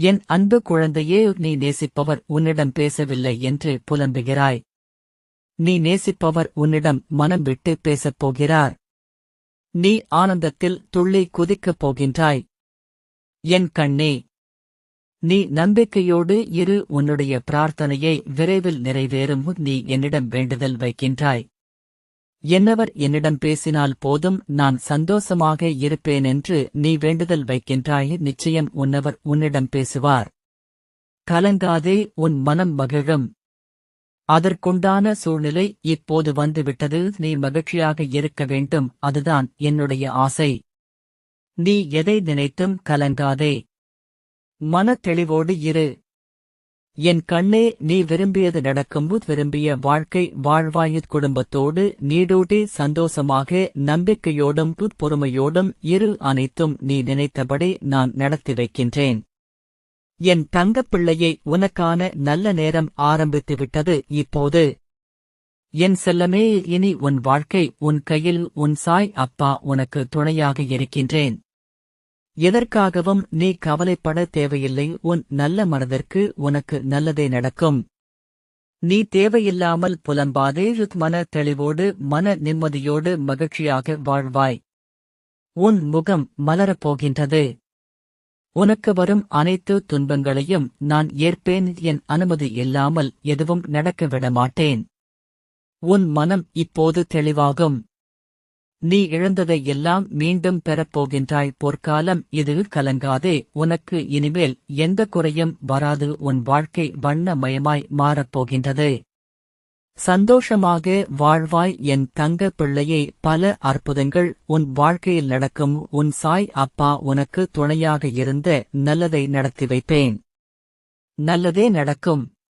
என் அன்பு குழந்தையே நீ நேசிப்பவர் உன்னிடம் பேசவில்லை என்று புலம்புகிறாய். நீ நேசிப்பவர் உன்னிடம் மனம் விட்டு பேசப் போகிறார். நீ ஆனந்தத்தில் துள்ளி குதிக்கப் போகின்றாய். என் கண்ணே நீ நம்பிக்கையோடு இரு உன்னுடைய பிரார்த்தனையை விரைவில் நிறைவேறும் நீ என்னிடம் வேண்டுதல் வைக்கின்றாய். என்னவர் என்னிடம் பேசினால் போதும் நான் சந்தோஷமாக இருப்பேன் என்று நீ வேண்டுதல் வைக்கின்றாய் நிச்சயம் உன்னவர் உன்னிடம் பேசுவார். கலங்காதே உன் மனம் மகிழும். அதற்குண்டான சூழ்நிலை இப்போது வந்துவிட்டது நீ மகிழ்ச்சியாக இருக்க வேண்டும் அதுதான் என்னுடைய ஆசை. நீ எதை நினைத்தும் கலங்காதே. மனத் தெளிவோடு இரு. என் கண்ணே நீ விரும்பியது நடக்கும்போது விரும்பிய வாழ்க்கை வாழ்வாயுத் குடும்பத்தோடு நீடூடி சந்தோஷமாக நம்பிக்கையோடும் பொறுமையோடும் இரு அனைத்தும் நீ நினைத்தபடி நான் நடத்தி வைக்கின்றேன். என் தங்கப் பிள்ளையை உனக்கான நல்ல நேரம் ஆரம்பித்துவிட்டது இப்போது. என் செல்லமே இனி உன் வாழ்க்கை உன் கையில் உன் சாய் அப்பா உனக்கு துணையாக இருக்கின்றேன். எதற்காகவும் நீ கவலைப்பட தேவையில்லை உன் நல்ல மனதிற்கு உனக்கு நல்லதே நடக்கும். நீ தேவையில்லாமல் புலம்பாதே மன தெளிவோடு மன நிம்மதியோடு மகிழ்ச்சியாக வாழ்வாய். உன் முகம் மலரப் போகின்றது உனக்கு வரும் அனைத்து துன்பங்களையும் நான் ஏற்பேன் என் அனுமதி இல்லாமல் எதுவும் நடக்க விட மாட்டேன் உன் மனம் இப்போது தெளிவாகும். நீ இழந்ததை எல்லாம் மீண்டும் பெறப்போகின்றாய் பொற்காலம் இது கலங்காதே உனக்கு இனிமேல் எந்த குறையும் வராது உன் வாழ்க்கை வண்ணமயமாய் மாறப்போகின்றது. சந்தோஷமாக வாழ்வாய் என் தங்க பிள்ளையே பல அற்புதங்கள் உன் வாழ்க்கையில் நடக்கும் உன் சாய் அப்பா உனக்கு துணையாக இருந்த நல்லதை நடத்தி வைப்பேன். நல்லதே நடக்கும்.